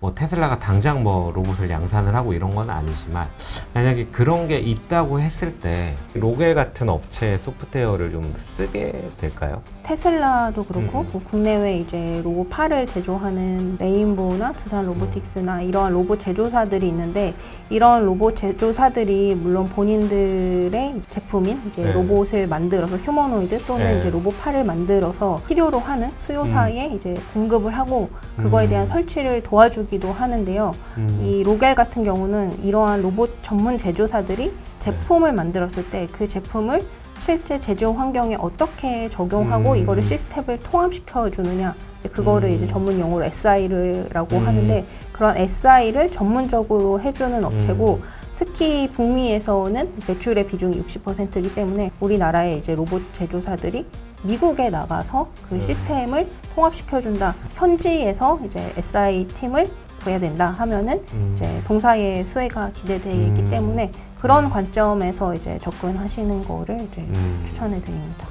뭐 테슬라가 당장 뭐 로봇을 양산을 하고 이런 건 아니지만 만약에 그런 게 있다고 했을 때 로겔 같은 업체의 소프트웨어를 좀 쓰게 될까요? 테슬라도 그렇고 음. 뭐 국내외 이제 로봇8을 제조하는 레인보우나 두산 로보틱스나 이러한 로봇 제조사들이 있는데 이런 로봇 제조사들이 물론 본인들의 제품인 이제 네. 로봇을 만들어서 휴머노이드 또는 네. 이제 로봇8을 만들어서 필요로 하는 수요사에 이제 공급을 하고 그거에 음. 대한 설치를 도와주 기도 하는데요. 음. 이 로겔 같은 경우는 이러한 로봇 전문 제조사들이 제품을 만들었을 때 그 제품을 실제 제조 환경에 어떻게 적용하고 음. 이거를 시스템을 통합시켜 주느냐 이제 그거를 음. 이제 전문 용어로 SI라고 음. 하는데 그런 SI를 전문적으로 해주는 업체고 음. 특히 북미에서는 매출의 비중이 60%이기 때문에 우리나라의 이제 로봇 제조사들이 미국에 나가서 그 음. 시스템을 통합시켜준다. 현지에서 이제 SI 팀을 구해야 된다 하면은 음. 이제 동사의 수혜가 기대되기 음. 때문에 그런 관점에서 이제 접근하시는 거를 이제 음. 추천해 드립니다.